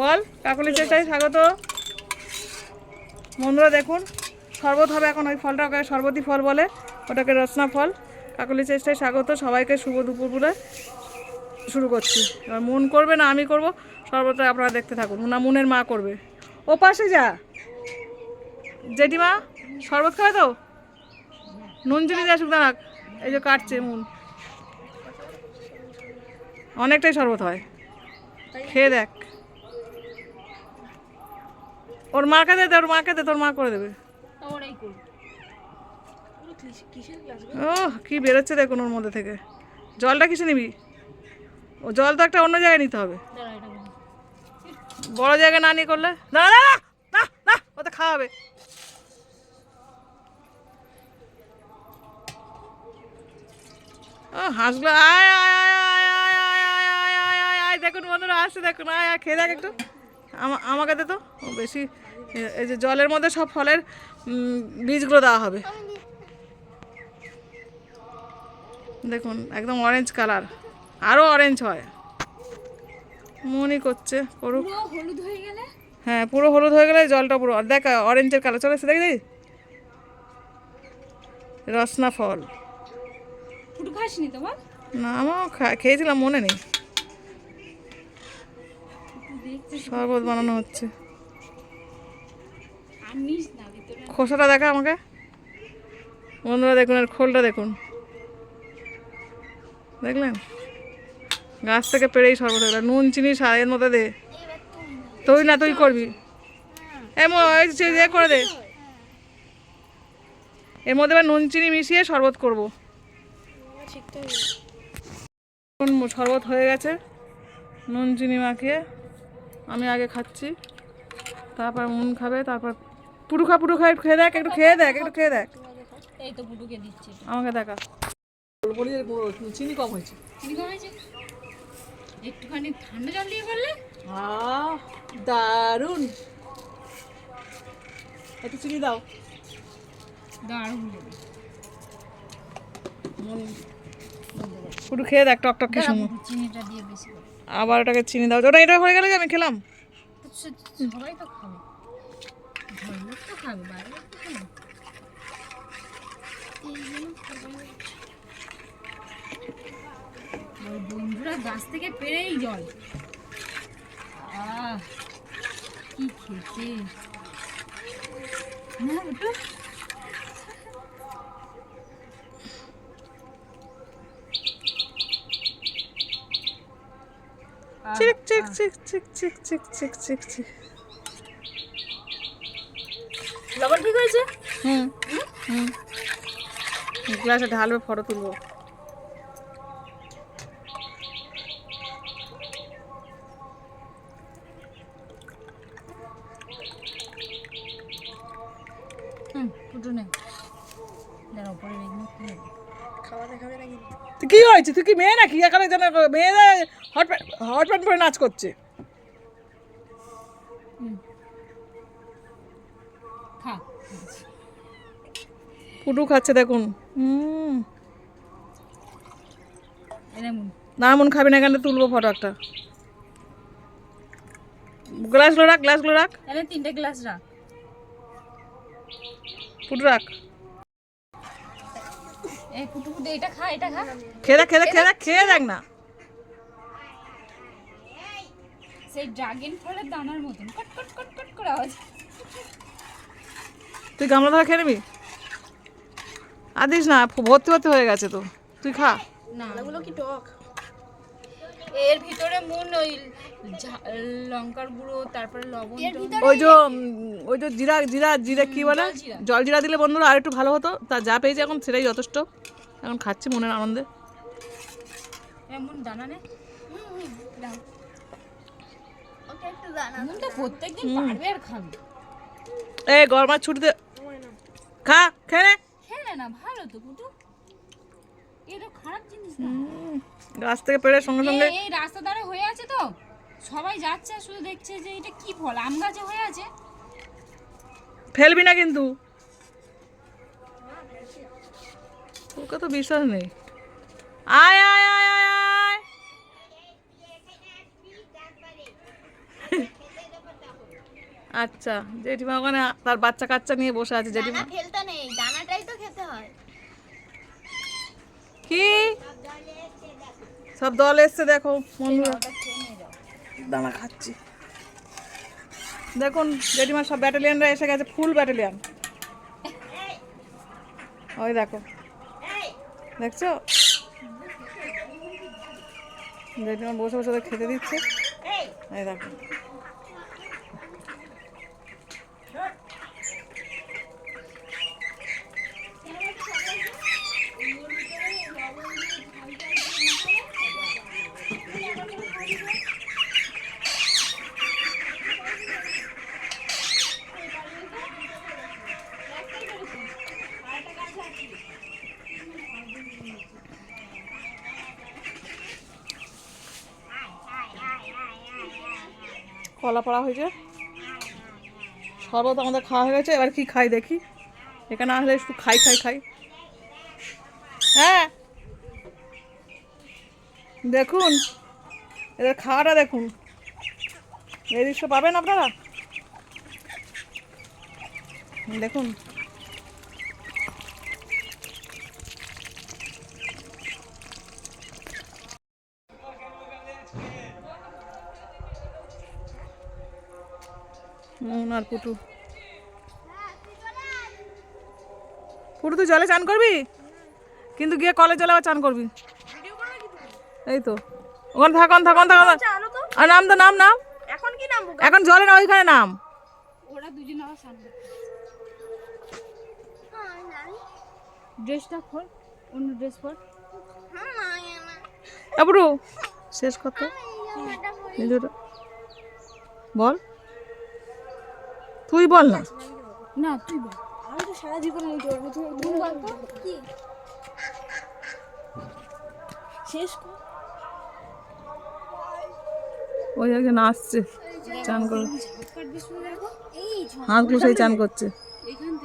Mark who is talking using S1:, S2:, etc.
S1: বল কাকুলি চেষ্টায় স্বাগত। বন্ধুরা দেখুন, শরবত হবে এখন ওই ফলটা ওকে শরবতী ফল বলে, ওটাকে রসনা ফল। কাকুলি চেষ্টায় স্বাগত, সবাইকে শুভ দুপুর বলে শুরু করছি। এবার মন করবে না, আমি করব, শরবতটা আপনারা দেখতে থাকুন। না মনের মা করবে। ও পাশে যা। জেঠিমা, শরবত খাবে তো? নুন চিনি যা শুকনো রাখ এই যে কাটছে মুন। অনেকটাই শরবত হয়। খেয়ে দেখ। ওর মাকে দে ওর মাকে দে তোর মা করে দেবে ও কি বেরোচ্ছে দেখুন ওর মধ্যে থেকে জলটা কিসে নিবি ও জল তো একটা অন্য জায়গায় নিতে হবে বড় জায়গায় না নিয়ে করলে দাঁড়া দাঁড়া না না ওতে খাওয়াবে ও হাঁসগুলো আয় আয় আয় আয় আয় আয় আয় আয় আয় দেখুন বন্ধুরা আসছে দেখুন আয় আয় খেয়ে দেখ একটু আমা- আমাকে দে তো বেশি এই যে জলের মধ্যে সব ফলের বীজগুলো দেওয়া হবে। দেখুন একদম অরেঞ্জ কালার আরও অরেঞ্জ হয়। মনই করছে করুক
S2: হলুদ হয়ে গেলে?
S1: হ্যাঁ পুরো হলুদ হয়ে গেলে জলটা পুরো দেখ অরেঞ্জের কালার চলে এসে দেখি রসনা ফল। না আমার খেয়েছিলাম মনে নেই। শরবত বানানো হচ্ছে। খোসাটা দেখা আমাকে? বন্ধুরা দেখুন আর খোলটা দেখুন। দেখলেন? গাছ থেকে পেরেই শরবত হয়ে। নুন চিনি সারের মধ্যে দে। তুই না তুই করবি। ইয়ে করে দে। এর মধ্যে এবার নুন চিনি মিশিয়ে শরবত করব। শরবত হয়ে গেছে। নুন চিনি মাখিয়ে আমি আগে খাচ্ছি। তারপর মুন খাবে তারপর পুরু খা পুরু খা একটু খেয়ে দেখ একটু খেয়ে দেখ একটু খেয়ে দেখ।
S2: এই তো ফুটুকে দিচ্ছে।
S1: আমাকে দেখা। বলি চিনি কম হয়েছে?
S2: চিনি কমেছে একটুখানি ঠান্ডা জল দিয়ে করলে?
S1: দারুণ। একটু চিনি দাও।
S2: দারুণ। লাগে
S1: পুরো খেয়ে দেখ টক টক খেয়ে শুনো
S2: চিনিটা দিয়ে বেশি
S1: আবার ওটাকে চিনি দাও। ওটা এটা হয়ে গেলে আমি খেলাম।
S2: সবাই তো খাবে। তো খাবে বাইরে লোক তো খাবে। ওই বন্ধুরা গাছ থেকে পেরেই জল। আহ কি খেতে। না ওটা
S1: চিক চিক চিক চিক চিক চিক চিক চিক।
S2: লবণ ঠিক হয়েছে?
S1: হুম। হুম? গ্লাসে ঢালবে ফটো তুলবো।
S2: হুম ফুটো নে
S1: কি হয়েছে? তুই কি মেয়ে নাকি? এখানে যেন মেয়েরা হট প্যান্ট হট প্যান্ট পরে নাচ করছে। পুটু খাচ্ছে দেখুন। না মন খাবি না এখানে তুলবো ফটো একটা। গ্লাসগুলো রাখ গ্লাসগুলো রাখ।
S2: তিনটে গ্লাস রাখ।
S1: পুটু রাখ।
S2: এই ফুটু ফুটু এটা খা এটা খা।
S1: খেয়ে দেখ খেয়ে দেখ খেয়ে দেখ খেয়ে দেখ না।
S2: সেই ড্রাগন ফলের দানার মতন কট কট কট কট করে আওয়াজ।
S1: তুই গামলা ধরা খেয়ে নিবি? আদিস না ভর্তি ভর্তি হয়ে গেছে তো। তুই খা।
S2: না। কি টক? এর ভিতরে মুন ওই লঙ্কার গুঁড়ো তারপরে লবণ
S1: ওই যে ওই যে জিরা জিরা জিরা কি বলে? জল জিরা দিলে বন্ধুরা আর একটু ভালো হতো। তা যা পেয়েছি এখন সেটাই যথেষ্ট। এখন খাচ্ছি মনের আনন্দে।
S2: এমন দানা নে। মুন তো প্রত্যেকদিন পারবে আর খাবে।
S1: এই গরমার ছুটিতে খা নে।
S2: খেয়ে নে না ভালো তো ফুটু এটা খারাপ জিনিস না।
S1: গাছ থেকে পেড়ে সঙ্গে সঙ্গে
S2: এই- রাস্তা ধারে হয়ে আছে তো। সবাই যাচ্ছে শুধু দেখছে যে এটা কি ফল আম গাছে হয়ে আছে।
S1: ফেলবি না কিন্তু। তোকে তো বিশ্বাস নেই। আয় আয় আয় আয় আয়। আচ্ছা জেঠিমা ওখানে তার বাচ্চা কাচ্চা নিয়ে বসে আছে জেঠিমা।
S3: ফেলতে নেই দানাটাই তো খেতে হয়।
S1: কি? সব দল এসছে দেখো বন্ধুরা দানা খাচ্ছি। দেখুন জেঠিমার সব ব্যাটালিয়ানরা এসে গেছে ফুল ব্যাটালিয়ান। ওই দেখো। দেখছ? জেঠিমা বসে বসে খেতে দিচ্ছে। এই দেখো। কলা পড়া হয়েছে। শরবত আমাদের খাওয়া হয়ে গেছে, এবার কি খাই দেখি। এখানে আসলে একটু খাই খাই খাই। হ্যাঁ। দেখুন, এদের খাওয়াটা দেখুন। এই দৃশ্য পাবেন আপনারা? দেখুন। নুন আর পুটু। পুটু তুই জলে চান করবি? কিন্তু গিয়ে কলে জলে আবার চান করবি। এই তো। ওখানে থাকুন থাকুন থাকুন আর নাম তো নাম নাম।
S3: এখন কি নাম
S1: এখন জলে না ওইখানে নাম।
S2: ওরা দুজন আবার সামনে ড্রেসটা খোল অন্য ড্রেস পর।
S1: এবরু শেষ এই দুটো। বল। তুই বল না।
S2: না তুই বল। আমি তো সারা জীবন তুমি বল তো কি? শেষ কর।
S1: ওই একজন আসছে চান করে। সেই চান করছে।
S2: এখান থেকে